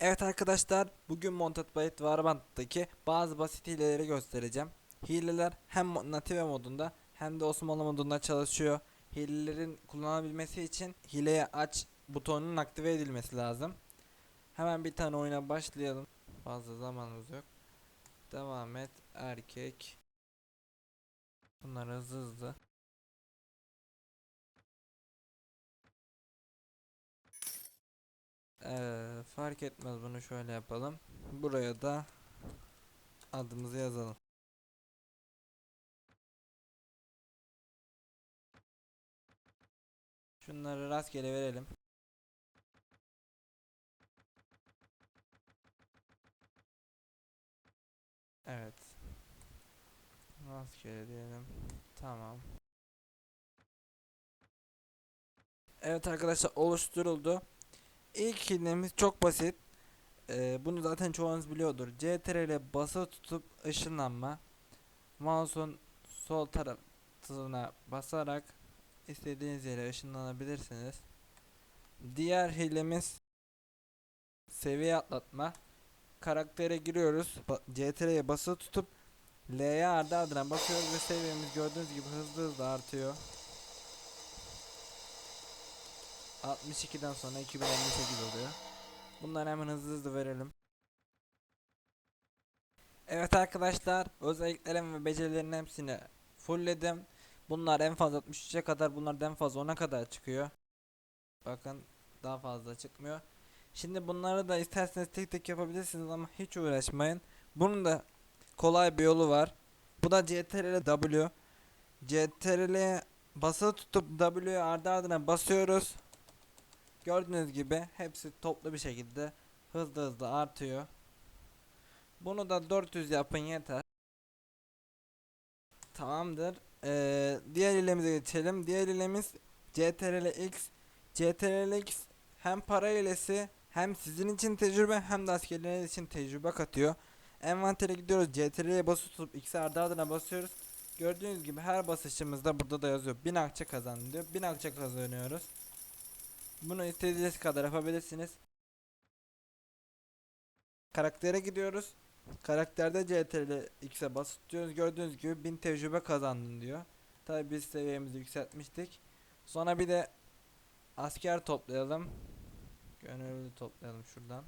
Evet arkadaşlar bugün Monted Byte Warband'daki bazı basit hileleri göstereceğim. Hileler hem native modunda hem de Osmanlı modunda çalışıyor. Hilelerin kullanabilmesi için hileye aç butonunun aktive edilmesi lazım. Hemen bir tane oyuna başlayalım. Fazla zamanımız yok. Devam et erkek. Bunlar hızlı hızlı. Ee, fark etmez bunu şöyle yapalım. Buraya da adımızı yazalım. Şunları rastgele verelim. Evet. Rastgele diyelim. Tamam. Evet arkadaşlar oluşturuldu. İlk hilemiz çok basit. Ee, bunu zaten çoğunuz biliyordur. CTRL basılı tutup ışınlanma. Mouse'un sol tarafına basarak istediğiniz yere ışınlanabilirsiniz. Diğer hilemiz seviye atlatma. Karaktere giriyoruz. Ba- CTRL'ye basılı tutup L'ye ardı ardına basıyoruz ve seviyemiz gördüğünüz gibi hızlı hızlı artıyor. 62'den sonra 2058 oluyor. Bunları hemen hızlı hızlı verelim. Evet arkadaşlar özelliklerim ve becerilerin hepsini fullledim. Bunlar en fazla 63'e kadar bunlar en fazla 10'a kadar çıkıyor. Bakın daha fazla çıkmıyor. Şimdi bunları da isterseniz tek tek yapabilirsiniz ama hiç uğraşmayın. Bunun da kolay bir yolu var. Bu da CTRL W. CTRL basılı tutup W'ye ardı ardına basıyoruz. Gördüğünüz gibi hepsi toplu bir şekilde hızlı hızlı artıyor. Bunu da 400 yapın yeter. Tamamdır. Ee, diğer ilemize geçelim. Diğer ilemiz CTRL X. CTRL X hem para ilesi hem sizin için tecrübe hem de askerleriniz için tecrübe katıyor. Envantere gidiyoruz. CTRL'ye basılı tutup X'e ardı ardına basıyoruz. Gördüğünüz gibi her basışımızda burada da yazıyor. 1000 akçe kazandı diyor. 1000 akçe kazanıyoruz. Bunu istediğiniz kadar yapabilirsiniz. Karaktere gidiyoruz. Karakterde CTRL X'e basıp tutuyoruz. Gördüğünüz gibi 1000 tecrübe kazandın diyor. Tabi biz seviyemizi yükseltmiştik. Sonra bir de asker toplayalım. Gönüllü toplayalım şuradan.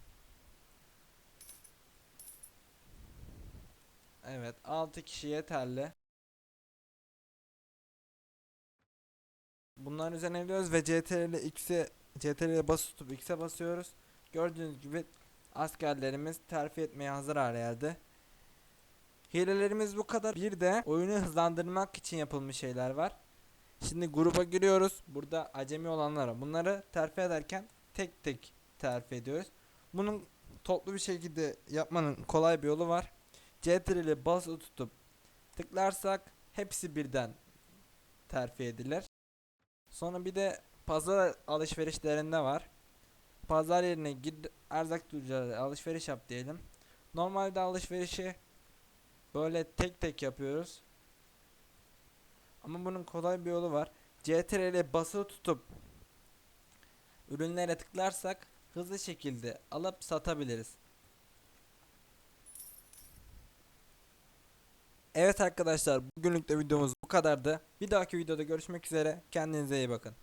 Evet 6 kişi yeterli. Bunların üzerine geliyoruz ve CTRL X'e CTRL'ye basıp tutup X'e basıyoruz. Gördüğünüz gibi askerlerimiz terfi etmeye hazır hale geldi. Hilelerimiz bu kadar. Bir de oyunu hızlandırmak için yapılmış şeyler var. Şimdi gruba giriyoruz. Burada acemi olanlara bunları terfi ederken tek tek terfi ediyoruz. Bunun toplu bir şekilde yapmanın kolay bir yolu var. CTRL'i basılı tutup tıklarsak hepsi birden terfi edilir. Sonra bir de pazar alışverişlerinde var. Pazar yerine gid erzak tüccarı alışveriş yap diyelim. Normalde alışverişi böyle tek tek yapıyoruz. Ama bunun kolay bir yolu var. CTRL basılı tutup ürünlere tıklarsak hızlı şekilde alıp satabiliriz. Evet arkadaşlar bugünlük de videomuz bu kadardı. Bir dahaki videoda görüşmek üzere. Kendinize iyi bakın.